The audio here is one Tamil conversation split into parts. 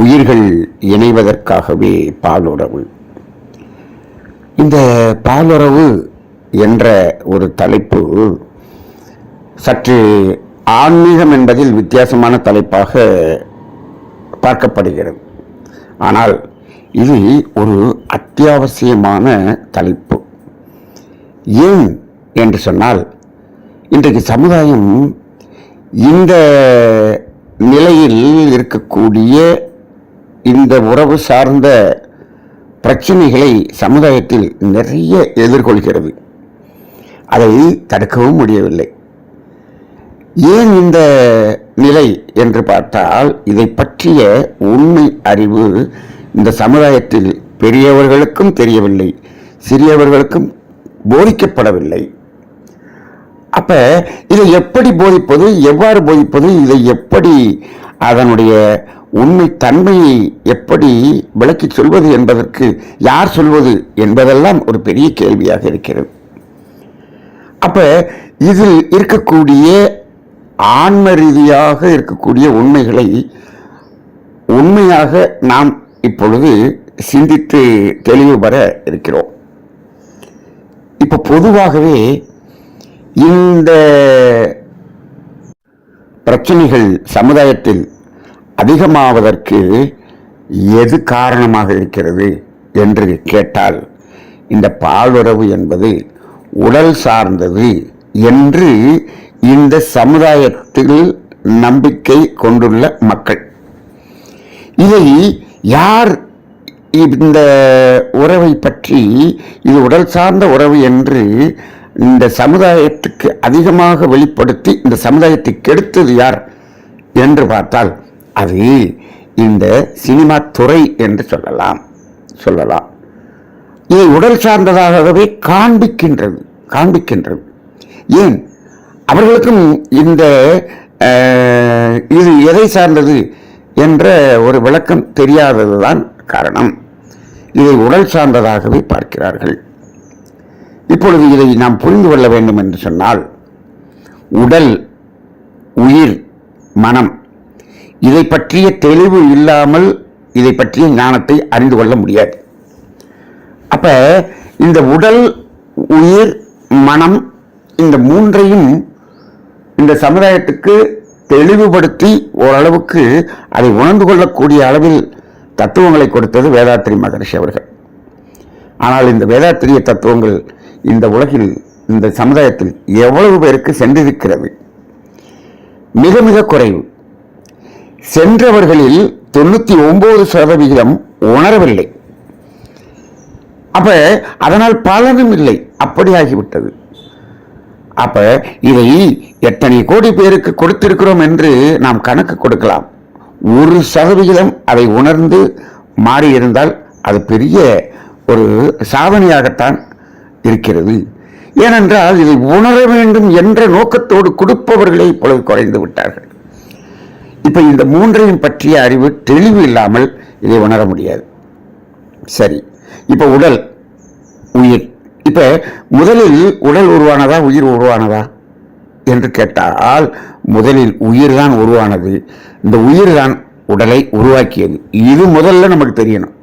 உயிர்கள் இணைவதற்காகவே பாலுறவு. இந்த பாலுறவு என்ற ஒரு தலைப்பு சற்று ஆன்மீகம் என்பதில் வித்தியாசமான தலைப்பாக பார்க்கப்படுகிறது. ஆனால் இது ஒரு அத்தியாவசியமான தலைப்பு. ஏன் என்று சொன்னால் இன்றைக்கு சமுதாயம் இந்த நிலையில் இருக்கக்கூடிய இந்த உறவு சார்ந்த பிரச்சனைகளை சமுதாயத்தில் நிறைய எதிர்கொள்கிறது. அதை தடுக்கவும் முடியவில்லை. ஏன் இந்த நிலை என்று பார்த்தால் இதை பற்றிய உண்மை அறிவு இந்த சமுதாயத்தில் பெரியவர்களுக்கும் தெரியவில்லை சிறியவர்களுக்கும் போதிக்கப்படவில்லை. அப்ப இதை எப்படி போதிப்பது எவ்வாறு போதிப்பது இதை எப்படி அதனுடைய உண்மை தன்மையை எப்படி விளக்கி சொல்வது என்பதற்கு யார் சொல்வது என்பதெல்லாம் ஒரு பெரிய கேள்வியாக இருக்கிறது. அப்போ இதில் இருக்கக்கூடிய ஆன்ம ரீதியாக இருக்கக்கூடிய உண்மைகளை உண்மையாக நாம் இப்பொழுது சிந்தித்து தெளிவு பெற இருக்கிறோம். இப்போ பொதுவாகவே இந்த பிரச்சனைகள் சமுதாயத்தில் அதிகமாவதற்கு எது காரணமாக இருக்கிறது என்று கேட்டால் இந்த பாலுறவு என்பது உடல் சார்ந்தது என்று இந்த சமுதாயத்தில் நம்பிக்கை கொண்டுள்ள மக்கள். இதை யார் இந்த உறவை பற்றி இது உடல் சார்ந்த உறவு என்று இந்த சமுதாயத்துக்கு அதிகமாக வெளிப்படுத்தி இந்த சமுதாயத்தை கெடுத்தது யார் என்று பார்த்தால் அது இந்த சினிமா துறை என்று சொல்லலாம். சொல்லலாம். இதை உடல் சார்ந்ததாகவே காண்பிக்கின்றது காண்பிக்கின்றது. ஏன்? அவர்களுக்கும் இந்த இது எதை சார்ந்தது என்ற ஒரு விளக்கம் தெரியாததுதான் காரணம். இதை உடல் சார்ந்ததாகவே பார்க்கிறார்கள். இப்பொழுது இதை நாம் புரிந்து கொள்ள வேண்டும் என்று சொன்னால் உடல் உயிர் மனம் இதை பற்றிய தெளிவு இல்லாமல் இதை பற்றிய ஞானத்தை அறிந்து கொள்ள முடியாது. அப்ப இந்த உடல் உயிர் மனம் இந்த மூன்றையும் இந்த சமுதாயத்துக்கு தெளிவுபடுத்தி ஓரளவுக்கு அதை உணர்ந்து கொள்ளக்கூடிய அளவில் தத்துவங்களை கொடுத்தது வேதாத்திரி மகரிஷி அவர்கள். ஆனால் இந்த வேதாத்திரிய தத்துவங்கள் இந்த உலகில் இந்த சமுதாயத்தில் எவ்வளவு பேருக்கு சென்றிருக்கிறது? மிக மிக குறைவு. சென்றவர்களில் தொண்ணூத்தி ஒன்பது சதவிகிதம் உணரவில்லை. அப்ப அதனால் பலனும் இல்லை. அப்படியாகிவிட்டது. அப்போ அப்ப இதை எத்தனை கோடி பேருக்கு கொடுத்திருக்கிறோம் என்று நாம் கணக்கு கொடுக்கலாம். ஒரு சதவிகிதம் அதை உணர்ந்து மாறியிருந்தால் அது பெரிய ஒரு சாதனையாகத்தான் இருக்கிறது. ஏனென்றால் இதை உணர வேண்டும் என்ற நோக்கத்தோடு கொடுப்பவர்களே இப்பொழுது குறைந்து விட்டார்கள். இப்போ இந்த மூன்றையும் பற்றிய அறிவு தெளிவு இல்லாமல் இதை உணர முடியாது. சரி. இப்போ உடல் உயிர். இப்போ முதலில் உடல் உருவானதா உயிர் உருவானதா என்று கேட்டால் முதலில் உயிர் தான் உருவானது. இந்த உயிர் தான் உடலை உருவாக்கியது. இது முதல்ல நமக்கு தெரியணும்.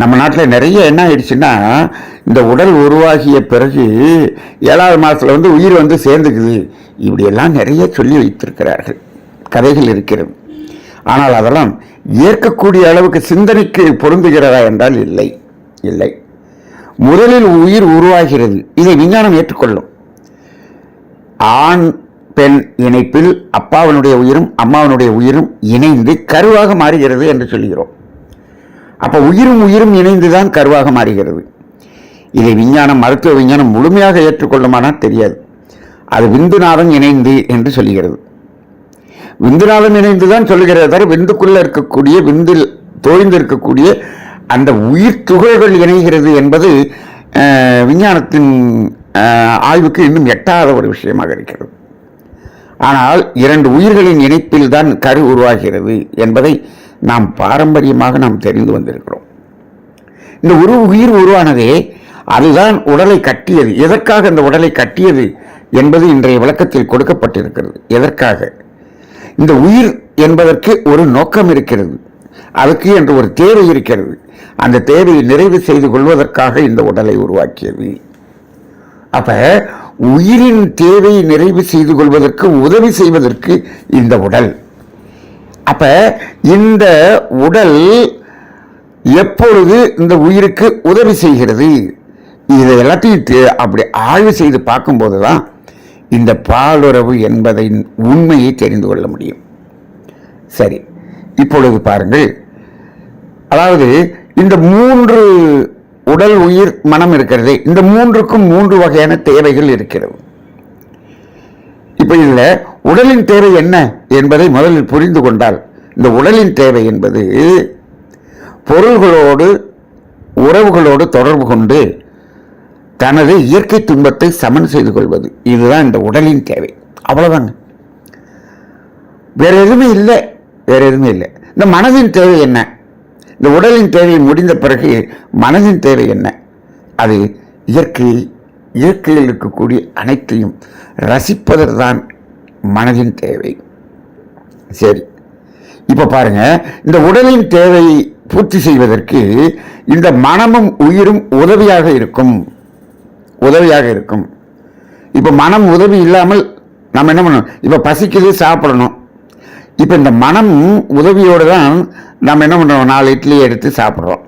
நம்ம நாட்டில் நிறைய என்ன ஆயிடுச்சுன்னா இந்த உடல் உருவாகிய பிறகு ஏழாவது மாதத்தில் வந்து உயிர் வந்து சேர்ந்துக்குது. இப்படியெல்லாம் நிறைய சொல்லி வைத்திருக்கிறார்கள். கதைகள் இருக்கிறது. ஆனால் அதெல்லாம் ஏற்கக்கூடிய அளவுக்கு சிந்தனைக்கு பொருந்துகிறதா என்றால் இல்லை. இல்லை. முதலில் உயிர் உருவாகிறது. இதை விஞ்ஞானம் ஏற்றுக்கொள்ளும். ஆண் பெண் இணைப்பில் அப்பாவினுடைய உயிரும் அம்மாவினுடைய உயிரும் இணைந்து கருவாக மாறுகிறது என்று சொல்கிறோம். அப்போ உயிரும் உயிரும் இணைந்துதான் கருவாக மாறுகிறது. இதை விஞ்ஞானம் மருத்துவ விஞ்ஞானம் முழுமையாக ஏற்றுக்கொள்ளுமானால் தெரியாது. அது விந்துநாதம் இணைந்து என்று சொல்லுகிறது விந்துனாலும் இணைந்து தான் சொல்லுகிறது தவிர விந்துக்குள்ள இருக்கக்கூடிய விந்தில் தோய்ந்து இருக்கக்கூடிய அந்த உயிர் துகள்கள் இணைகிறது என்பது விஞ்ஞானத்தின் ஆய்வுக்கு இன்னும் எட்டாத ஒரு விஷயமாக இருக்கிறது. ஆனால் இரண்டு உயிர்களின் இணைப்பில் தான் கரு உருவாகிறது என்பதை நாம் பாரம்பரியமாக நாம் தெரிந்து வந்திருக்கிறோம். இந்த உரு உயிர் உருவானதே அதுதான் உடலை கட்டியது. எதற்காக இந்த உடலை கட்டியது என்பது இன்றைய விளக்கத்தில் கொடுக்கப்பட்டிருக்கிறது. எதற்காக? இந்த உயிர் என்பதற்கு ஒரு நோக்கம் இருக்கிறது. அதுக்கு என்று ஒரு தேவை இருக்கிறது. அந்த தேவையை நிறைவு செய்து கொள்வதற்காக இந்த உடலை உருவாக்கியது. அப்ப உயிரின் தேவையை நிறைவு செய்து கொள்வதற்கு உதவி செய்வதற்கு இந்த உடல். அப்ப இந்த உடல் எப்பொழுது இந்த உயிருக்கு உதவி செய்கிறது? இதை எல்லாத்தையும் தே- அப்படி ஆய்வு செய்து பார்க்கும்போது தான் இந்த பாலுறவு என்பதின் உண்மையை தெரிந்து கொள்ள முடியும். சரி இப்பொழுது பாருங்கள். அதாவது இந்த மூன்று உடல் உயிர் மனம் இருக்கிறது இந்த மூன்றுக்கும் மூன்று வகையான தேவைகள் இருக்கிறது. இப்போ இதில் உடலின் தேவை என்ன என்பதை முதலில் புரிந்து கொண்டால் இந்த உடலின் தேவை என்பது பொருள்களோடு உறவுகளோடு தொடர்பு கொண்டு தனது இயற்கை துன்பத்தை சமன் செய்து கொள்வது. இதுதான் இந்த உடலின் தேவை. அவ்வளோதாங்க வேற எதுவுமே இல்லை. வேற எதுவுமே இல்லை. இந்த மனதின் தேவை என்ன? இந்த உடலின் தேவை முடிந்த பிறகு மனதின் தேவை என்ன? அது இயற்கை இயற்கையில் இருக்கக்கூடிய அனைத்தையும் ரசிப்பதுதான் மனதின் தேவை. சரி. இப்போ பாருங்க. இந்த உடலின் தேவையை பூர்த்தி செய்வதற்கு இந்த மனமும் உயிரும் உதவியாக இருக்கும். உதவியாக இருக்கும். இப்போ மனம் உதவி இல்லாமல் நம்ம என்ன பண்ணணும்? இப்போ பசிக்குது சாப்பிடணும். இப்போ இந்த மனம் உதவியோடு தான் நம்ம என்ன பண்ணுறோம் நாலு இட்லி எடுத்து சாப்பிட்றோம்.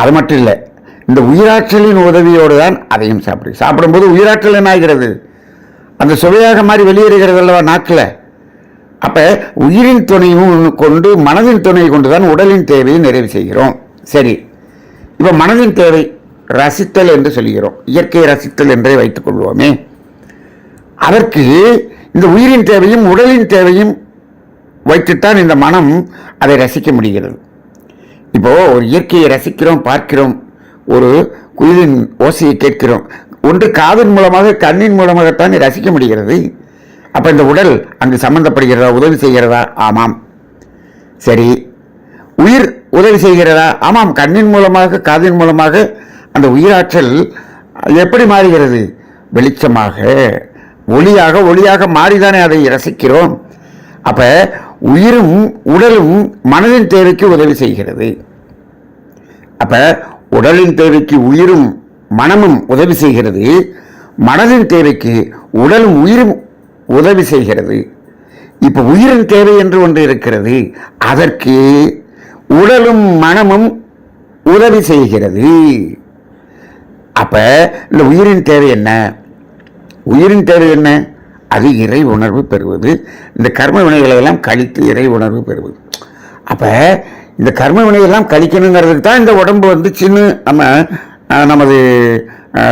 அது மட்டும் இல்லை இந்த உயிராற்றலின் உதவியோடு தான் அதையும் சாப்பிடு சாப்பிடும்போது உயிராற்றல் என்ன ஆகிறது? அந்த சுவையாக மாதிரி வெளியேறுகிறது அல்லவா நாக்கில்? அப்போ உயிரின் துணையும் கொண்டு மனதின் துணையை கொண்டு தான் உடலின் தேவையை நிறைவு செய்கிறோம். சரி இப்போ மனதின் தேவை ரசித்தல் என்று சொல்கிறோம். இயற்கையை ரசித்தல் என்றே வைத்துக் கொள்வோமே. அதற்கு இந்த உயிரின் தேவையும் உடலின் தேவையும் வைத்துத்தான் இந்த மனம் அதை ரசிக்க முடிகிறது. இப்போ ஒரு இயற்கையை ரசிக்கிறோம் பார்க்கிறோம் ஒரு குயிலின் ஓசையை கேட்கிறோம். ஒன்று காதின் மூலமாக கண்ணின் மூலமாகத்தான் ரசிக்க முடிகிறது. அப்போ இந்த உடல் அங்கு சம்பந்தப்படுகிறதா உதவி செய்கிறதா? ஆமாம். சரி. உயிர் உதவி செய்கிறதா? ஆமாம். கண்ணின் மூலமாக காதின் மூலமாக அந்த உயிராற்றல் எப்படி மாறுகிறது? வெளிச்சமாக ஒளியாக ஒளியாக மாறிதானே அதை ரசிக்கிறோம். அப்போ உயிரும் உடலும் மனதின் தேவைக்கு உதவி செய்கிறது. அப்போ உடலின் தேவைக்கு உயிரும் மனமும் உதவி செய்கிறது. மனதின் தேவைக்கு உடலும் உயிரும் உதவி செய்கிறது. இப்போ உயிரின் தேவை என்று ஒன்று இருக்கிறது. அதற்கு உடலும் மனமும் உதவி செய்கிறது. அப்போ இந்த உயிரின் தேவை என்ன? உயிரின் தேவை என்ன? அது இறை உணர்வு பெறுவது. இந்த கர்ம வினைகளை எல்லாம் கழித்து இறை உணர்வு பெறுவது. அப்போ இந்த கர்ம வினையெல்லாம் கழிக்கணுங்கிறதுக்கு தான் இந்த உடம்பு வந்து சின்ன நம்ம நமது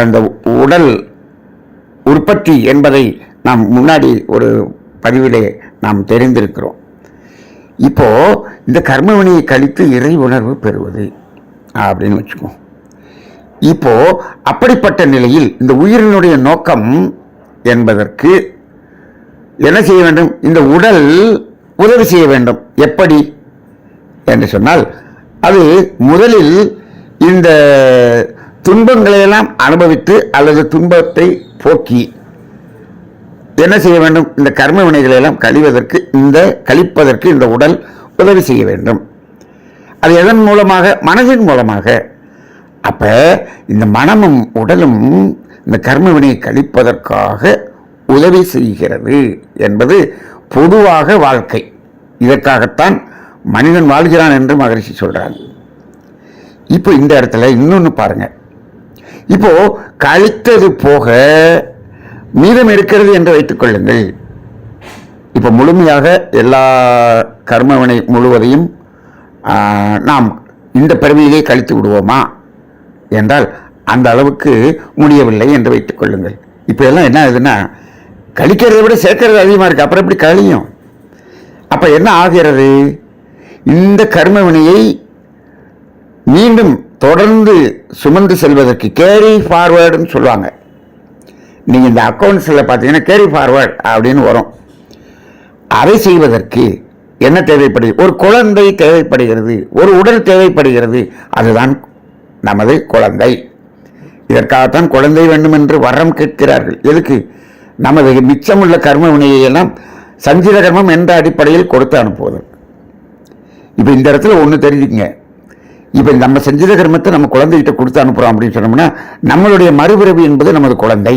இந்த உடல் உற்பத்தி என்பதை நாம் முன்னாடி ஒரு பதிவிலே நாம் தெரிந்திருக்கிறோம். இப்போது இந்த கர்ம வினையை கழித்து இறை உணர்வு பெறுவது அப்படின்னு வச்சுக்கோம் இப்போ அப்படிப்பட்ட நிலையில் இந்த உயிரினுடைய நோக்கம் என்பதற்கு என்ன செய்ய வேண்டும்? இந்த உடல் உதவி செய்ய வேண்டும். எப்படி? என்று சொன்னால் அது முதலில் இந்த துன்பங்களையெல்லாம் அனுபவித்து அல்லது துன்பத்தை போக்கி என்ன செய்ய வேண்டும்? இந்த கர்ம வினைகளை எல்லாம் கழிவதற்கு இந்த கழிப்பதற்கு இந்த உடல் உதவி செய்ய வேண்டும். அது எதன் மூலமாக? மனதின் மூலமாக. அப்போ இந்த மனமும் உடலும் இந்த கர்மவினையை கழிப்பதற்காக உதவி செய்கிறது என்பது பொதுவாக வாழ்க்கை. இதற்காகத்தான் மனிதன் வாழ்கிறான் என்று மகரிஷி சொல்கிறாங்க இப்போ இந்த இடத்துல இன்னொன்று பாருங்கள் இப்போது கழித்தது போக மீதம் இருக்கிறது என்று வைத்துக்கொள்ளுங்கள் இப்போ முழுமையாக எல்லா கர்மவினை முழுவதையும் நாம் இந்த பிறவியிலே கழித்து விடுவோமா? என்றால் அந்த அளவுக்கு முடியவில்லை என்று வைத்துக் கொள்ளுங்கள். இப்போ எல்லாம் என்ன ஆகுதுன்னா கழிக்கிறதை விட சேர்க்கறது அதிகமாக இருக்குது அப்புறம் எப்படி கழியும்? அப்போ என்ன ஆகிறது? இந்த கர்ம வினையை மீண்டும் தொடர்ந்து சுமந்து செல்வதற்கு கேரி ஃபார்வேர்டுன்னு சொல்லுவாங்க. நீங்கள் இந்த அக்கௌண்ட்ஸில் பார்த்தீங்கன்னா கேரி ஃபார்வேர்டு அப்படின்னு வரும். அதை செய்வதற்கு என்ன தேவைப்படுகிறது ஒரு குழந்தை தேவைப்படுகிறது. ஒரு உடல் தேவைப்படுகிறது. அதுதான் நமது குழந்தை. இதற்காகத்தான் குழந்தை வேண்டும் என்று வரம் கேட்கிறார்கள். எதுக்கு? நமது மிச்சமுள்ள கர்ம வினையை எல்லாம் சஞ்சித கர்மம் என்ற அடிப்படையில் கொடுத்து அனுப்புவது. இப்போ இந்த இடத்துல ஒன்று தெரிஞ்சுக்கங்க. இப்போ நம்ம சஞ்சித கர்மத்தை நம்ம குழந்தைகிட்ட கொடுத்து அனுப்புகிறோம் அப்படின்னு சொன்னோம்னா நம்மளுடைய மறுபிறவி என்பது நமது குழந்தை.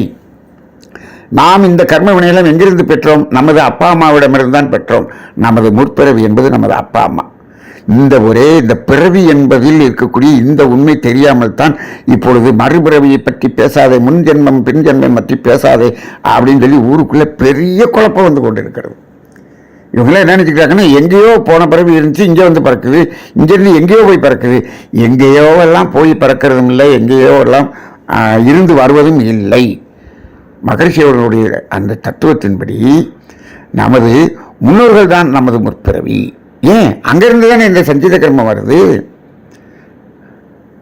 நாம் இந்த கர்ம வினையெல்லாம் எங்கிருந்து பெற்றோம்? நமது அப்பா அம்மாவிடமிருந்து தான் பெற்றோம். நமது முற்பிறவி என்பது நமது அப்பா அம்மா. இந்த ஒரே இந்த பிறவி என்பதில் இருக்கக்கூடிய இந்த உண்மை தெரியாமல் தான் இப்பொழுது மறுபிறவியை பற்றி பேசாதே முன் ஜென்மம் பின் ஜென்மம் பற்றி பேசாதே அப்படின்னு சொல்லி ஊருக்குள்ளே பெரிய குழப்பம் வந்து கொண்டு இருக்கிறது இவங்களாம் என்ன நினச்சிக்கிறாங்கன்னா எங்கேயோ போன பிறவி இருந்துச்சு இங்கே வந்து பறக்குது இங்கேருந்து எங்கேயோ போய் பறக்குது. எங்கேயோ எல்லாம் போய் பறக்கிறதும் இல்லை எங்கேயோ எல்லாம் இருந்து வருவதும் இல்லை. மகரிஷி அவர்களுடைய அந்த தத்துவத்தின்படி நமது முன்னோர்கள் தான் நமது முற்பிறவி. ஏன்? அங்கிருந்து தானே இந்த சஞ்சித கர்மம் வருது?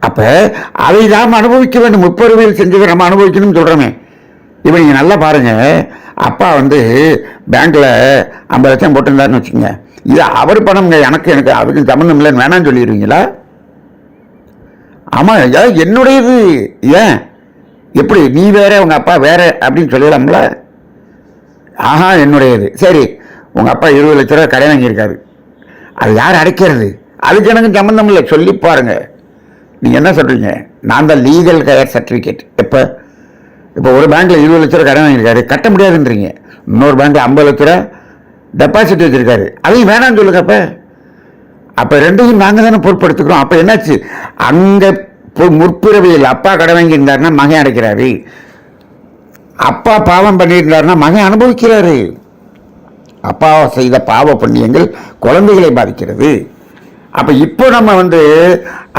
அப்போ அதை நாம் அனுபவிக்க வேண்டும். முப்பருவையில் செஞ்சதை நம்ம அனுபவிக்கணும்னு சொல்கிறோமே இப்போ நீங்கள் நல்லா பாருங்கள் அப்பா வந்து பேங்க்கில் ஐம்பது லட்சம் போட்டிருந்தாருன்னு வச்சுக்கோங்க. இது அவர் பணம்ங்க. எனக்கு எனக்கு அதுக்கு சம்மந்தம் இல்லைன்னு வேணாம்னு சொல்லிடுவீங்களா ஆமாம் ஐயா என்னுடையது. ஏன்? எப்படி? நீ வேற உங்கள் அப்பா வேற அப்படின்னு சொல்லலாம்ல ஆஹா என்னுடையது. சரி உங்கள் அப்பா இருபது லட்ச ரூபா கடை வாங்கியிருக்காரு. அது யார் அடைக்கிறது? அதுக்கு எனக்கு சம்மந்தம் இல்லை. சொல்லி பாருங்க. நீங்க என்ன சொல்றீங்க? நான் தான் லீகல் கயர் சர்டிஃபிகேட் எப்போ இப்போ ஒரு பேங்க்ல இருபது லட்ச ரூபா கடன் வாங்கியிருக்காரு. கட்ட முடியாதுன்றீங்க. இன்னொரு பேங்க்ல ஐம்பது லட்ச ரூபா டெபாசிட் வச்சிருக்காரு. அதையும் வேணாம்னு சொல்லுங்க அப்ப. அப்ப ரெண்டையும் நாங்க தானே பொருட்படுத்துக்கிறோம். அப்ப என்னாச்சு? அங்க முற்பிறவியில் அப்பா கடன் வாங்கியிருந்தாருன்னா மகன் அடைக்கிறாரு. அப்பா பாவம் பண்ணியிருந்தாருன்னா மகன் அனுபவிக்கிறாரு. அப்பா செய்த பாவ புண்ணியங்கள் குழந்தைகளை பாதிக்கிறது. அப்போ இப்போ நம்ம வந்து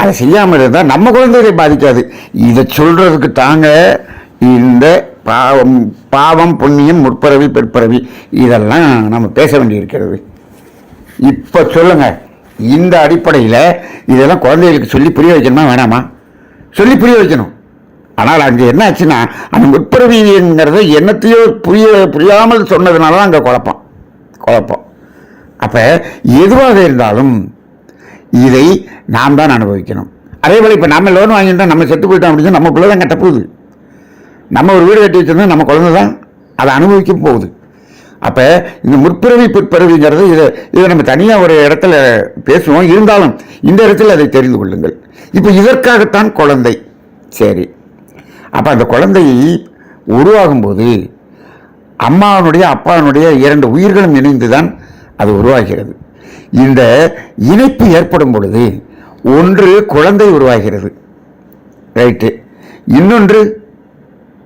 அதை செய்யாமல் இருந்தால் நம்ம குழந்தைகளை பாதிக்காது. இதை சொல்கிறதுக்கு தாங்க இந்த பாவம் பாவம் புண்ணியம் முற்பிறவி பிற்பிறவி இதெல்லாம் நம்ம பேச வேண்டியிருக்கிறது. இப்போ சொல்லுங்கள் இந்த அடிப்படையில் இதெல்லாம் குழந்தைகளுக்கு சொல்லி புரிய வைக்கணுமா வேணாமா? சொல்லி புரிய வைக்கணும். ஆனால் அங்கே என்ன ஆச்சுன்னா அந்த முற்பிறவிங்கிறத என்னத்தையோ புரிய புரியாமல் சொன்னதுனால தான் அங்கே குழப்பம். குழப்பம். அப்போ எதுவாக இருந்தாலும் இதை நாம் தான் அனுபவிக்கணும். அதே போல் இப்போ நம்ம லோன் வாங்கிட்டோம் நம்ம செத்து போயிட்டோம் அப்படின்னு நம்ம பிள்ளை தான் கட்ட போகுது. நம்ம ஒரு வீடு கட்டி வச்சுருந்தோம் நம்ம குழந்தை தான் அதை அனுபவிக்க போகுது அப்போ இந்த முற்பிறவி பிற்பிறவிங்கிறது இதை இதை நம்ம தனியாக ஒரு இடத்துல பேசுவோம். இருந்தாலும் இந்த இடத்துல அதை தெரிந்து கொள்ளுங்கள். இப்போ இதற்காகத்தான் குழந்தை. சரி. அப்போ அந்த குழந்தை உருவாகும்போது அம்மாவனுடைய அப்பாவினுடைய இரண்டு உயிர்களும் இணைந்துதான் அது உருவாகிறது. இந்த இணைப்பு ஏற்படும் பொழுது ஒன்று குழந்தை உருவாகிறது. ரைட்டு. இன்னொன்று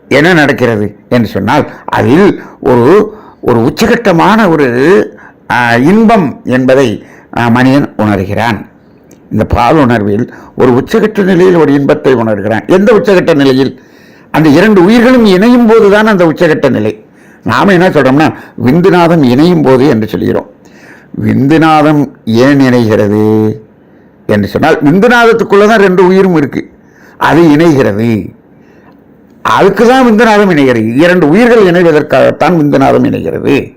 என்ன நடக்கிறது என்று சொன்னால் அதில் ஒரு ஒரு உச்சகட்டமான ஒரு இன்பம் என்பதை மனிதன் உணர்கிறான். இந்த பால் உணர்வில் ஒரு உச்சகட்ட நிலையில் ஒரு இன்பத்தை உணர்கிறான். எந்த உச்சகட்ட நிலையில்? அந்த இரண்டு உயிர்களும் இணையும் போது தான் அந்த உச்சகட்ட நிலை. நாம என்ன சொல்றோம்னா விந்துநாதம் இணையும் போது என்று சொல்கிறோம். விந்துநாதம் ஏன் இணைகிறது என்று சொன்னால் விந்துநாதத்துக்குள்ளே தான் ரெண்டு உயிரும் இருக்கு. அது இணைகிறது. அதுக்கு தான் விந்துநாதம் இணைகிறது. இரண்டு உயிர்கள் இணைவதற்காகத்தான் விந்துநாதம் இணைகிறது.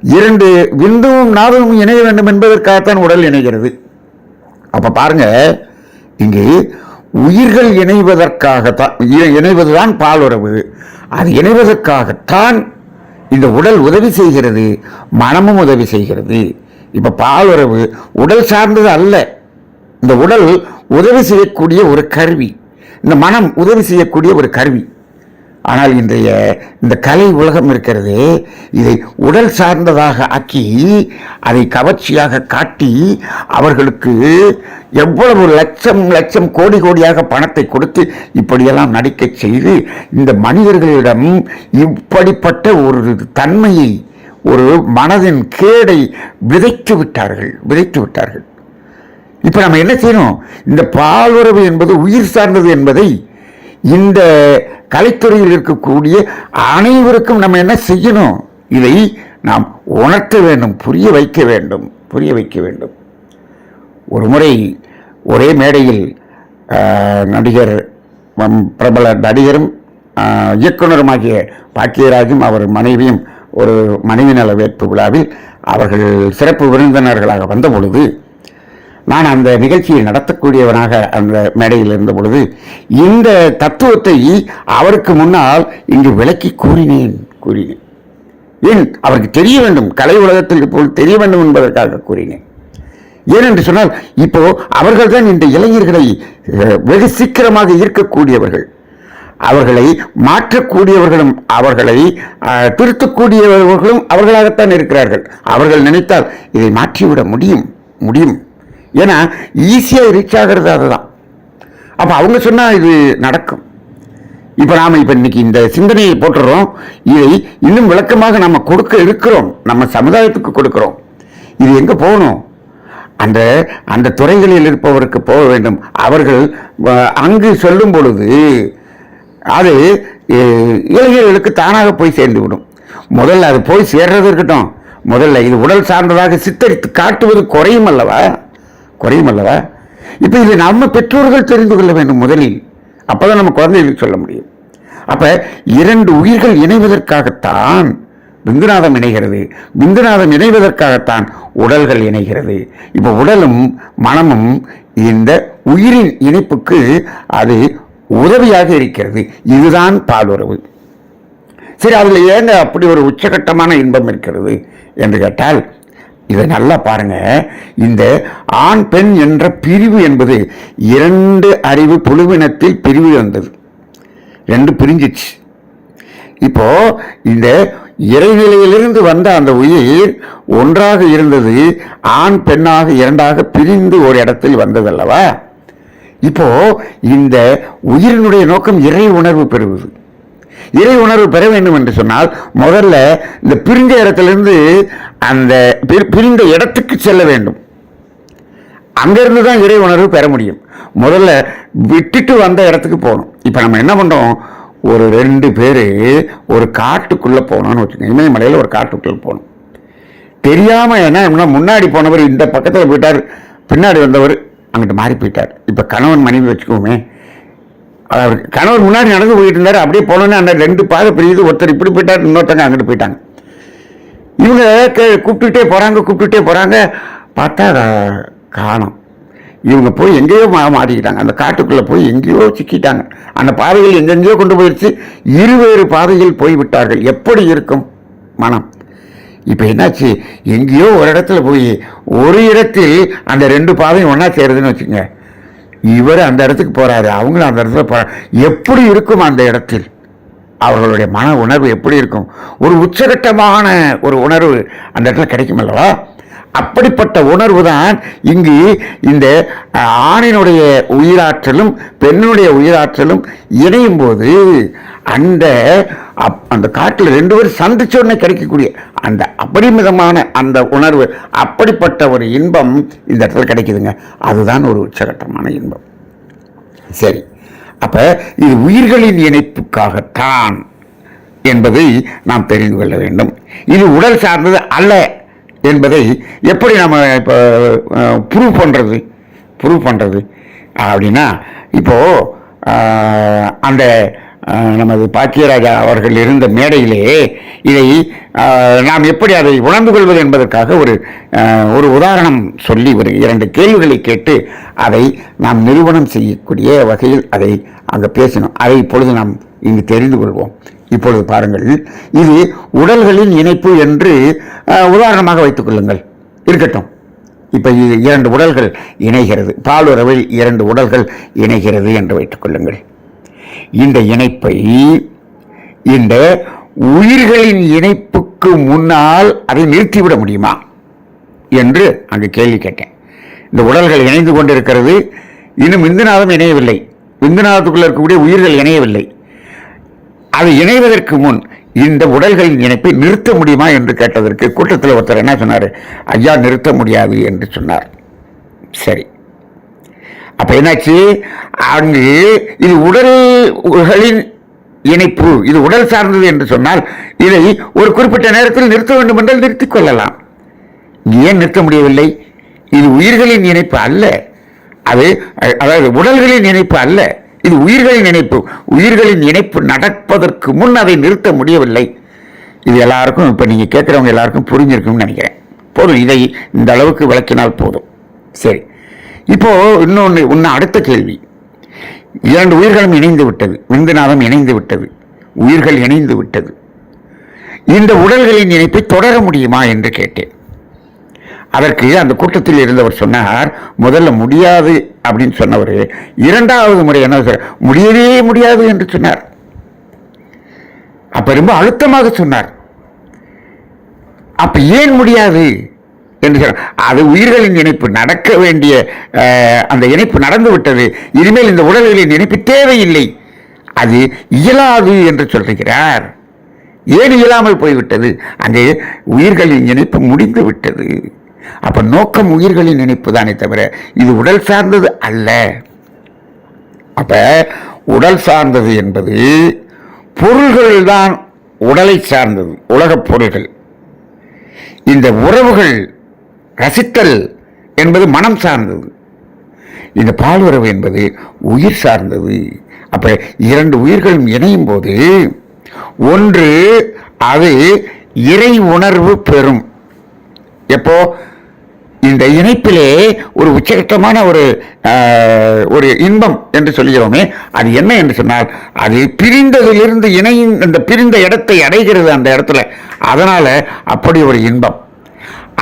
இரண்டு விந்துவும் நாதமும் இணைய வேண்டும் என்பதற்காகத்தான் உடல் இணைகிறது. அப்ப பாருங்க இங்கு உயிர்கள் இணைவதற்காகத்தான் இ- இணைவதுதான் பாலுறவு. அது இணைவதற்காகத்தான் இந்த உடல் உதவி செய்கிறது மனமும் உதவி செய்கிறது. இப்போ பால் உறவு உடல் சார்ந்தது அல்ல. இந்த உடல் உதவி செய்யக்கூடிய ஒரு கருவி. இந்த மனம் உதவி செய்யக்கூடிய ஒரு கருவி. ஆனால் இன்றைய இந்த கலை உலகம் இருக்கிறது இதை உடல் சார்ந்ததாக ஆக்கி அதை கவர்ச்சியாக காட்டி அவர்களுக்கு எவ்வளவு லட்சம் லட்சம் கோடி கோடியாக பணத்தை கொடுத்து இப்படியெல்லாம் நடிக்கச் செய்து இந்த மனிதர்களிடம் இப்படிப்பட்ட ஒரு தன்மையை ஒரு மனதின் கேடை விதைத்து விட்டார்கள் விதைத்து விட்டார்கள். இப்போ நம்ம என்ன செய்யணும்? இந்த பாலுறவு என்பது உயிர் சார்ந்தது என்பதை இந்த கலைத்துறையில் இருக்கக்கூடிய அனைவருக்கும் நம்ம என்ன செய்யணும்? இதை நாம் உணர்த்த வேண்டும் புரிய வைக்க வேண்டும் புரிய வைக்க வேண்டும். ஒரு முறை ஒரே மேடையில் நடிகர் பிரபல நடிகரும் இயக்குனருமாகிய பாக்கியராஜும் அவர் மனைவியும் ஒரு மனைவி நல வேட்பு விழாவில் அவர்கள் சிறப்பு விருந்தினர்களாக வந்த பொழுது நான் அந்த நிகழ்ச்சியை நடத்தக்கூடியவனாக அந்த மேடையில் இருந்த பொழுது இந்த தத்துவத்தை அவருக்கு முன்னால் இங்கு விளக்கி கூறினேன் கூறினேன். ஏன்? அவருக்கு தெரிய வேண்டும். கலை உலகத்தில் இப்போது தெரிய வேண்டும் என்பதற்காக கூறினேன். ஏனென்று சொன்னால் இப்போ அவர்கள்தான் இந்த இளைஞர்களை வெகு சீக்கிரமாக ஈர்க்கக்கூடியவர்கள். அவர்களை மாற்றக்கூடியவர்களும் அவர்களை திருத்தக்கூடியவர்களும் அவர்களாகத்தான் இருக்கிறார்கள். அவர்கள் நினைத்தால் இதை மாற்றிவிட முடியும் முடியும். ஏன்னா ஈஸியாக ரீச் ஆகிறது அதுதான். அப்போ அவங்க சொன்னால் இது நடக்கும். இப்போ நாம் இப்போ இன்றைக்கி இந்த சிந்தனையை போட்டுறோம் இதை இன்னும் விளக்கமாக நம்ம கொடுக்க இருக்கிறோம். நம்ம சமுதாயத்துக்கு கொடுக்குறோம். இது எங்கே போகணும்? அந்த அந்த துறைகளில் இருப்பவருக்கு போக வேண்டும். அவர்கள் அங்கு சொல்லும் பொழுது அது இளைஞர்களுக்கு தானாக போய் சேர்ந்து விடும் முதல்ல அது போய் சேர்றது இருக்கட்டும். முதல்ல இது உடல் சார்ந்ததாக சித்தரித்து காட்டுவது குறையும் அல்லவா? குறையும் அல்லவா இப்போ இதை நம்ம பெற்றோர்கள் தெரிந்து கொள்ள வேண்டும் முதலில். அப்பதான் நம்ம குழந்தைகளுக்கு சொல்ல முடியும். அப்ப இரண்டு உயிர்கள் இணைவதற்காகத்தான் விந்துநாதம் இணைகிறது. விந்துநாதம் இணைவதற்காகத்தான் உடல்கள் இணைகிறது. இப்போ உடலும் மனமும் இந்த உயிரின் இணைப்புக்கு அது உதவியாக இருக்கிறது. இதுதான் பாலுறவு. சரி அதில் ஏங்க அப்படி ஒரு உச்சகட்டமான இன்பம் இருக்கிறது என்று கேட்டால் இதை நல்லா பாருங்க. இந்த ஆண் பெண் என்ற பிரிவு என்பது இரண்டு அறிவு புழுவினத்தில் பிரிவு வந்தது. ரெண்டு பிரிஞ்சிச்சு. இப்போ இந்த இறைநிலையிலிருந்து வந்த அந்த உயிர் ஒன்றாக இருந்தது ஆண் பெண்ணாக இரண்டாக பிரிந்து ஒரு இடத்தில் வந்ததல்லவா? இப்போ இந்த உயிரினுடைய நோக்கம் இறை உணர்வு பெறுவது. இறை உணர்வு பெற வேண்டும் என்று சொன்னால் முதல்ல இந்த பிரிந்த இடத்திலிருந்து அந்த பிரிந்த இடத்துக்கு செல்ல வேண்டும். அங்கிருந்து தான் இறை உணர்வு பெற முடியும். முதல்ல விட்டுட்டு வந்த இடத்துக்கு போகணும். இப்போ நம்ம என்ன பண்ணுறோம் ஒரு ரெண்டு பேர் ஒரு காட்டுக்குள்ளே போகணும்னு வச்சுக்கோங்க. இமயமலையில் ஒரு காட்டுக்குள்ளே போகணும் தெரியாமல் என்ன முன்னாடி போனவர் இந்த பக்கத்தில் போயிட்டார் பின்னாடி வந்தவர் அங்கிட்டு மாறி போயிட்டார். இப்போ கணவன் மனைவி வச்சுக்கோமே. அவர் கணவர் முன்னாடி நடந்து போயிட்டு இருந்தார் அப்படியே போனோன்னே அந்த ரெண்டு பாதை பிரியுது ஒருத்தர் இப்படி போயிட்டார் இன்னொருத்தங்க அங்கிட்டு போயிட்டாங்க. இவங்க கே- கூப்பிட்டுட்டே போகிறாங்க கூப்பிட்டுட்டே போகிறாங்க பார்த்தா காணும். இவங்க போய் எங்கேயோ மா மாட்டிக்கிட்டாங்க. அந்த காட்டுக்குள்ளே போய் எங்கேயோ சிக்கிட்டாங்க. அந்த பாதைகள் எங்கெங்கேயோ கொண்டு போயிடுச்சு இருவேறு பாதையில் போய் விட்டார்கள். எப்படி இருக்கும் மனம்? இப்போ என்னாச்சு? எங்கேயோ ஒரு இடத்துல போய் ஒரு இடத்தில் அந்த ரெண்டு பாதையும் ஒன்றா சேருதுன்னு வச்சுங்க இவர் அந்த இடத்துக்கு போகிறாரு அவங்களும் அந்த இடத்துல போறாங்க எப்படி இருக்கும் அந்த இடத்தில்? அவர்களுடைய மன உணர்வு எப்படி இருக்கும்? ஒரு உச்சகட்டமான ஒரு உணர்வு அந்த இடத்துல கிடைக்கும் அல்லவா? அப்படிப்பட்ட உணர்வு தான் இங்கு இந்த ஆணினுடைய உயிராற்றலும் பெண்ணுடைய உயிராற்றலும் இணையும் போது அந்த அப்- அந்த காட்டில் ரெண்டு பேரும் சந்திச்ச உடனே கிடைக்கக்கூடிய அந்த அபரிமிதமான அந்த உணர்வு அப்படிப்பட்ட ஒரு இன்பம் இந்த இடத்துல கிடைக்குதுங்க. அதுதான் ஒரு உச்சகட்டமான இன்பம். சரி. அப்ப இது உயிர்களின் இணைப்புக்காகத்தான் என்பதை நாம் தெரிந்து கொள்ள வேண்டும். இது உடல் சார்ந்தது அல்ல என்பதை எப்படி நம்ம இப்போ ப்ரூவ் பண்ணுறது ப்ரூவ் பண்ணுறது அப்படின்னா இப்போது அந்த நமது பாக்கியராஜா அவர்கள் இருந்த மேடையிலே இதை நாம் எப்படி அதை உணர்ந்து கொள்வது என்பதற்காக ஒரு ஒரு உதாரணம் சொல்லி ஒரு இரண்டு கேள்விகளை கேட்டு அதை நாம் நிரூபணம் செய்யக்கூடிய வகையில் அதை அங்கே பேசணும் அதை இப்பொழுது நாம் இங்கு தெரிந்து கொள்வோம். இப்பொழுது பாருங்கள். இது உடல்களின் இணைப்பு என்று உதாரணமாக வைத்துக் கொள்ளுங்கள். இருக்கட்டும். இப்போ இது இரண்டு உடல்கள் இணைகிறது. பாலுறவில் இரண்டு உடல்கள் இணைகிறது என்று வைத்துக் கொள்ளுங்கள். இந்த இணைப்பை இந்த உயிர்களின் இணைப்புக்கு முன்னால் அதை நிறுத்திவிட முடியுமா என்று அங்கு கேள்வி கேட்டேன். இந்த உடல்கள் இணைந்து கொண்டிருக்கிறது இன்னும் விந்துநாதம் இணையவில்லை. விந்துநாதத்துக்குள்ள இருக்கக்கூடிய உயிர்கள் இணையவில்லை. அது இணைவதற்கு முன் இந்த உடல்களின் இணைப்பை நிறுத்த முடியுமா என்று கேட்டதற்கு கூட்டத்தில் ஒருத்தர் என்ன சொன்னார்? ஐயா நிறுத்த முடியாது என்று சொன்னார். சரி. அப்ப என்னாச்சு? அங்கு இது உடல்களின் இணைப்பு இது உடல் சார்ந்தது என்று சொன்னால் இதை ஒரு குறிப்பிட்ட நேரத்தில் நிறுத்த வேண்டும் என்றால் நிறுத்திக் கொள்ளலாம். ஏன் நிறுத்த முடியவில்லை? இது உயிர்களின் இணைப்பு அல்ல. அது அதாவது உடல்களின் இணைப்பு அல்ல. இது உயிர்களின் இணைப்பு. உயிர்களின் இணைப்பு நடப்பதற்கு முன் அதை நிறுத்த முடியவில்லை. இது எல்லாருக்கும் இப்போ நீங்கள் கேட்குறவங்க எல்லாருக்கும் புரிஞ்சிருக்கும்னு நினைக்கிறேன். போதும் இதை இந்த அளவுக்கு விளக்கினால் போதும். சரி. இப்போ இன்னொன்று இன்னும் அடுத்த கேள்வி. இரண்டு உயிர்களும் இணைந்து விட்டது. விந்துநாதம் இணைந்து விட்டது. உயிர்கள் இணைந்து விட்டது. இந்த உடல்களின் இணைப்பை தொடர முடியுமா என்று கேட்டேன். அதற்கு அந்த கூட்டத்தில் இருந்தவர் சொன்னார் முதல்ல முடியாது அப்படின்னு சொன்னவர் இரண்டாவது முறை என்ன முடியவே முடியாது என்று சொன்னார். அப்ப ரொம்ப அழுத்தமாக சொன்னார். அப்ப ஏன் முடியாது? என்று சொன்னார் அது உயிர்களின் இணைப்பு நடக்க வேண்டிய அந்த இணைப்பு நடந்து விட்டது. இனிமேல் இந்த உடல்களின் இணைப்பு தேவையில்லை. அது இயலாது என்று சொல்லுகிறார் ஏன் இயலாமல் போய்விட்டது? அந்த உயிர்களின் இணைப்பு முடிந்து விட்டது. அப்ப நோக்கம் உயிர்களின் இணைப்பு தானே தவிர இது உடல் சார்ந்தது அல்ல. அப்ப உடல் சார்ந்தது என்பது பொருள்கள் தான் உடலை சார்ந்தது உலகப் பொருள்கள். இந்த உறவுகள் ரசித்தல் என்பது மனம் சார்ந்தது. இந்த பாலுறவு என்பது உயிர் சார்ந்தது. அப்ப இரண்டு உயிர்களும் இணையும் போது ஒன்று அது இறை உணர்வு பெறும். எப்போ? இந்த இணைப்பிலே ஒரு உச்சகட்டமான ஒரு ஒரு இன்பம் என்று சொல்கிறோமே. அது என்ன என்று சொன்னால் அது பிரிந்ததிலிருந்து இணையின் அந்த பிரிந்த இடத்தை அடைகிறது அந்த இடத்துல. அதனால் அப்படி ஒரு இன்பம்.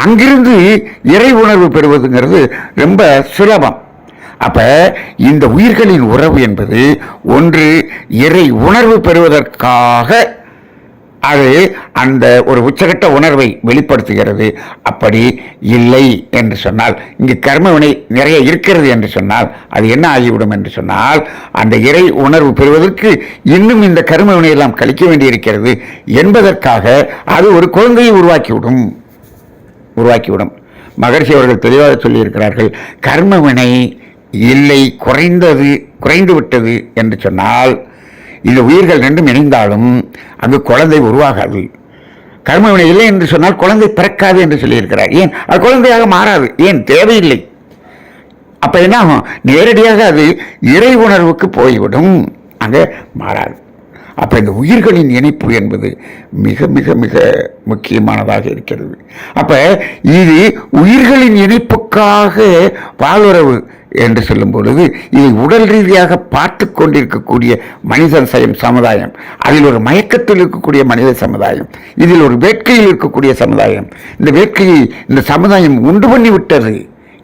அங்கிருந்து இறை உணர்வு பெறுவதுங்கிறது ரொம்ப சுலபம். அப்போ இந்த உயிர்களின் உறவு என்பது ஒன்று இறை உணர்வு பெறுவதற்காக அது அந்த ஒரு உச்சகட்ட உணர்வை வெளிப்படுத்துகிறது. அப்படி இல்லை என்று சொன்னால் இங்கு கர்மவினை நிறைய இருக்கிறது என்று சொன்னால் அது என்ன ஆகிவிடும் என்று சொன்னால் அந்த இறை உணர்வு பெறுவதற்கு இன்னும் இந்த கர்மவினையெல்லாம் கழிக்க வேண்டியிருக்கிறது என்பதற்காக அது ஒரு குழந்தையை உருவாக்கிவிடும். உருவாக்கிவிடும். மகர்ஷி அவர்கள் தெளிவாக சொல்லியிருக்கிறார்கள் கர்மவினை இல்லை குறைந்தது குறைந்து விட்டது என்று சொன்னால் இந்த உயிர்கள் ரெண்டும் இணைந்தாலும் அங்கு குழந்தை உருவாகாது. கர்மவினை இல்லை என்று சொன்னால் குழந்தை பிறக்காது என்று சொல்லியிருக்கிறார். ஏன்? அது குழந்தையாக மாறாது. ஏன்? தேவையில்லை. அப்போ என்ன ஆகும்? நேரடியாக அது இறை உணர்வுக்கு போய்விடும். அங்கே மாறாது. அப்போ இந்த உயிர்களின் இணைப்பு என்பது மிக மிக மிக முக்கியமானதாக இருக்கிறது. அப்போ இது உயிர்களின் இணைப்புக்காக பாலுறவு என்று சொல்லும் பொழுது இதை உடல் ரீதியாக பார்த்து கொண்டிருக்கக்கூடிய மனிதன் சயம் சமுதாயம் அதில் ஒரு மயக்கத்தில் இருக்கக்கூடிய மனித சமுதாயம் இதில் ஒரு வேட்கையில் இருக்கக்கூடிய சமுதாயம். இந்த வேட்கையை இந்த சமுதாயம் உண்டு பண்ணி விட்டது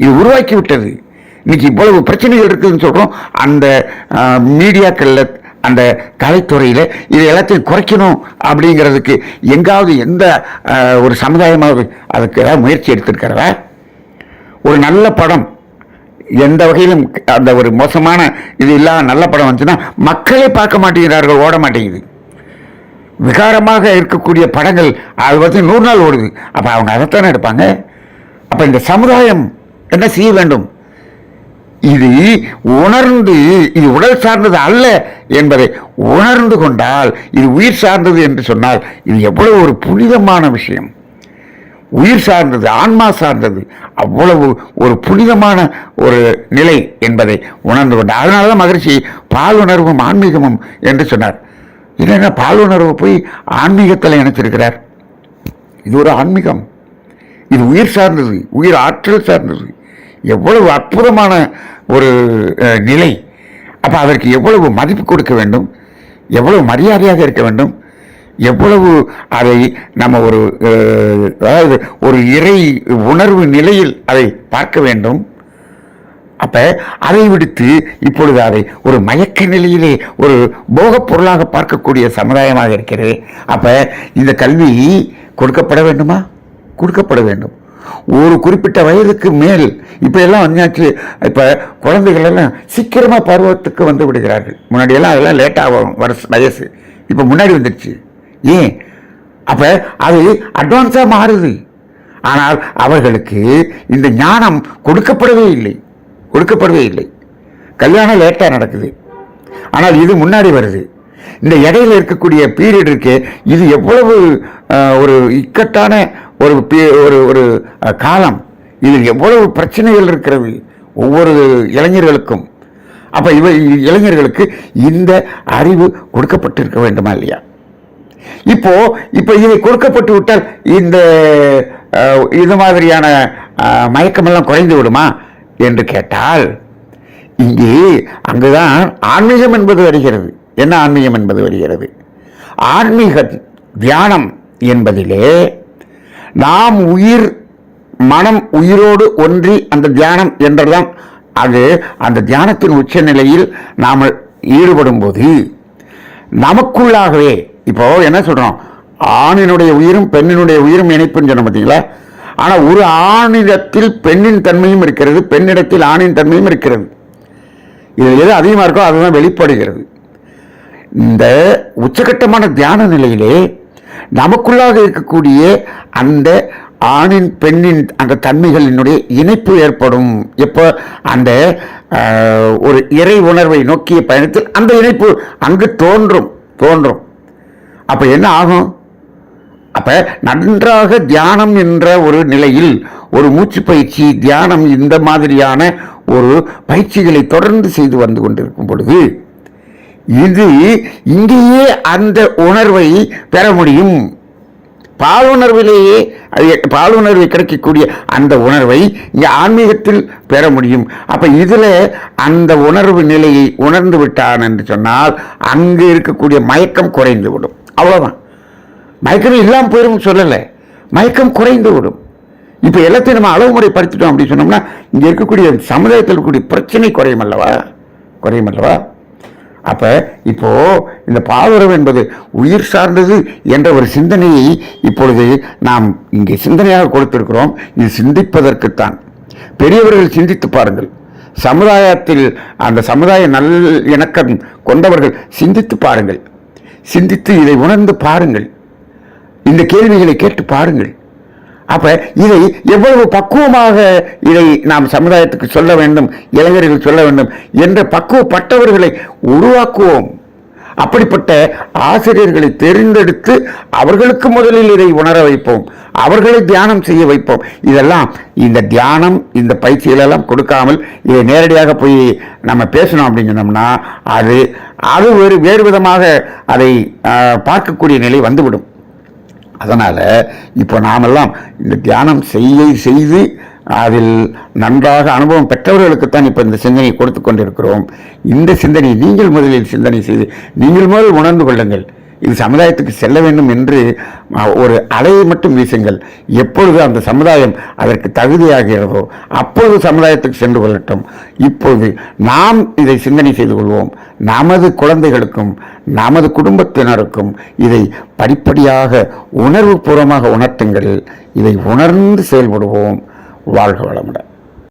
இது உருவாக்கி விட்டது. இன்னைக்கு இவ்வளவு பிரச்சனைகள் இருக்குதுன்னு சொல்கிறோம் அந்த மீடியாக்களில் அந்த கலைத்துறையில் இது எல்லாத்தையும் குறைக்கணும் அப்படிங்கிறதுக்கு எங்காவது எந்த ஒரு சமுதாயமாவது அதுக்கு ஏதாவது முயற்சி எடுத்திருக்கிறதா? ஒரு நல்ல படம் எந்த வகையிலும் அந்த ஒரு மோசமான இது இல்லாத நல்ல படம் வந்துச்சுன்னா மக்களே பார்க்க மாட்டேங்கிறார்கள் ஓட மாட்டேங்குது. விகாரமாக இருக்கக்கூடிய படங்கள் அது வந்து நூறு நாள் ஓடுது. அப்போ அவங்க அதைத்தானே எடுப்பாங்க? அப்போ இந்த சமுதாயம் என்ன செய்ய வேண்டும்? இது உணர்ந்து இது உடல் சார்ந்தது அல்ல என்பதை உணர்ந்து கொண்டால் இது உயிர் சார்ந்தது என்று சொன்னால் இது எவ்வளவு ஒரு புனிதமான விஷயம். உயிர் சார்ந்தது ஆன்மா சார்ந்தது அவ்வளவு ஒரு புனிதமான ஒரு நிலை என்பதை உணர்ந்து கொண்டார். அதனால தான் மகிழ்ச்சி பாலுணர்வும் ஆன்மீகமும் என்று சொன்னார். இல்லைன்னா பாலுணர்வு போய் ஆன்மீகத்தில் இணைச்சிருக்கிறார் இது ஒரு ஆன்மீகம். இது உயிர் சார்ந்தது உயிர் ஆற்றல் சார்ந்தது. எவ்வளவு அற்புதமான ஒரு நிலை. அப்போ அதற்கு எவ்வளவு மதிப்பு கொடுக்க வேண்டும்? எவ்வளவு மரியாதையாக இருக்க வேண்டும்? எவ்வளவு அதை நம்ம ஒரு அதாவது ஒரு இறை உணர்வு நிலையில் அதை பார்க்க வேண்டும்? அப்போ அதை விடுத்து இப்பொழுது அதை ஒரு மயக்க நிலையிலே ஒரு போகப் பொருளாக பார்க்கக்கூடிய சமுதாயமாக இருக்கிறது. அப்போ இந்த கல்வி கொடுக்கப்பட வேண்டுமா? கொடுக்கப்பட வேண்டும். ஒரு குறிப்பிட்ட வயதுக்கு மேல் இப்ப எல்லாம் வந்தாச்சு இப்போ குழந்தைகள் எல்லாம் சீக்கிரமா பருவத்துக்கு வந்து விடுகிறார்கள். முன்னாடி எல்லாம் அதெல்லாம் லேட்டாகும் வருஷ வயசு. இப்போ முன்னாடி வந்துடுச்சு ஏன்? அப்ப அது அட்வான்ஸா மாறுது. ஆனால் அவர்களுக்கு இந்த ஞானம் கொடுக்கப்படவே இல்லை. கொடுக்கப்படவே இல்லை. கல்யாணம் லேட்டாக நடக்குது. ஆனால் இது முன்னாடி வருது. இந்த இடையில இருக்கக்கூடிய பீரியட் இருக்கு இது எவ்வளவு ஒரு இக்கட்டான ஒரு ஒரு ஒரு காலம். இதில் எவ்வளவு பிரச்சனைகள் இருக்கிறது ஒவ்வொரு இளைஞர்களுக்கும். அப்போ இவ இளைஞர்களுக்கு இந்த அறிவு கொடுக்கப்பட்டிருக்க வேண்டுமா இல்லையா? இப்போ இப்போ இதை கொடுக்கப்பட்டு விட்டால் இந்த இது மாதிரியான மயக்கமெல்லாம் குறைந்து விடுமா? என்று கேட்டால் இங்கே அங்குதான் ஆன்மீகம் என்பது வருகிறது. என்ன ஆன்மீகம் என்பது வருகிறது? ஆன்மீக தியானம் என்பதிலே நாம் உயிர் மனம் உயிரோடு ஒன்றி அந்த தியானம் என்றுதான் அது அந்த தியானத்தின் உச்ச நிலையில் நாம் ஈடுபடும் போது நமக்குள்ளாகவே இப்போ என்ன சொல்றோம்? ஆணினுடைய உயிரும் பெண்ணினுடைய உயிரும் இணைப்புன்னு சொன்ன பார்த்தீங்களா? ஆனால் ஒரு ஆணிடத்தில் பெண்ணின் தன்மையும் இருக்கிறது பெண்ணிடத்தில் ஆணின் தன்மையும் இருக்கிறது. இதில் எது அதிகமாக இருக்கோ அதுதான் வெளிப்படுகிறது. இந்த உச்சகட்டமான தியான நிலையிலே நமக்குள்ளாக இருக்கக்கூடிய அந்த ஆணின் பெண்ணின் அந்த தன்மைகளினுடைய இணைப்பு ஏற்படும். எப்போ? அந்த ஒரு இறை உணர்வை நோக்கிய பயணத்தில் அந்த இணைப்பு அங்கு தோன்றும் தோன்றும். அப்போ என்ன ஆகும்? அப்போ நன்றாக தியானம் என்ற ஒரு நிலையில் ஒரு மூச்சு பயிற்சி தியானம் இந்த மாதிரியான ஒரு பயிற்சிகளை தொடர்ந்து செய்து வந்து கொண்டிருக்கும் பொழுது இது இங்கேயே அந்த உணர்வை பெற முடியும். பாலுணர்விலேயே அது பாலுணர்வை கிடைக்கக்கூடிய அந்த உணர்வை இங்கே ஆன்மீகத்தில் பெற முடியும். அப்போ இதில் அந்த உணர்வு நிலையை உணர்ந்து விட்டான் என்று சொன்னால் அங்கு இருக்கக்கூடிய மயக்கம் குறைந்து விடும். அவ்வளோதான் மயக்கம் இல்லாமல் போயிடும் சொல்லலை. மயக்கம் குறைந்து விடும். இப்போ எல்லாத்தையும் நம்ம அளவு முறைப்படுத்திட்டோம் அப்படின்னு சொன்னோம்னா இங்கே இருக்கக்கூடிய சமுதாயத்தில் இருக்கக்கூடிய பிரச்சனை குறையும் அல்லவா? குறையும் அல்லவா? அப்போ இப்போ இந்த பாலுறவு என்பது உயிர் சார்ந்தது என்ற ஒரு சிந்தனையை இப்பொழுது நாம் இங்கே சிந்தனையாக கொடுத்திருக்கிறோம். இது சிந்திப்பதற்குத்தான். பெரியவர்கள் சிந்தித்து பாருங்கள். சமுதாயத்தில் அந்த சமுதாய நல் இணக்கம் கொண்டவர்கள் சிந்தித்து பாருங்கள். சிந்தித்து இதை உணர்ந்து பாருங்கள். இந்த கேள்விகளை கேட்டு பாருங்கள். அப்போ இதை எவ்வளவு பக்குவமாக இதை நாம் சமுதாயத்துக்கு சொல்ல வேண்டும் இளைஞர்கள் சொல்ல வேண்டும் என்ற பக்குவப்பட்டவர்களை உருவாக்குவோம். அப்படிப்பட்ட ஆசிரியர்களை தேர்ந்தெடுத்து அவர்களுக்கு முதலில் இதை உணர வைப்போம். அவர்களை தியானம் செய்ய வைப்போம். இதெல்லாம் இந்த தியானம் இந்த பயிற்சிகளெல்லாம் கொடுக்காமல் இதை நேரடியாக போய் நம்ம பேசணும் அப்படின்னு சொன்னோம்னா அது அது வேறு வேறு விதமாக அதை பார்க்கக்கூடிய நிலை வந்துவிடும். அதனால் இப்போ நாமெல்லாம் இந்த தியானம் செய்ய செய்து அதில் நன்றாக அனுபவம் பெற்றவர்களுக்குத்தான் இப்போ இந்த சிந்தனையை கொடுத்து கொண்டிருக்கிறோம். இந்த சிந்தனை நீங்கள் முதலில் சிந்தனை செய்து நீங்கள் முதல் உணர்ந்து கொள்ளுங்கள். இது சமுதாயத்துக்கு செல்ல வேண்டும் என்று ஒரு அலையை மட்டும் வீசுங்கள். எப்பொழுது அந்த சமுதாயம் அதற்கு தகுதியாகிறதோ அப்பொழுது சமுதாயத்துக்கு சென்று கொள்ளட்டும். இப்பொழுது நாம் இதை சிந்தனை செய்து கொள்வோம். நமது குழந்தைகளுக்கும் நமது குடும்பத்தினருக்கும் இதை படிப்படியாக உணர்வுபூர்வமாக உணர்த்துங்கள். இதை உணர்ந்து செயல்படுவோம். வாழ்க வளமுடன்.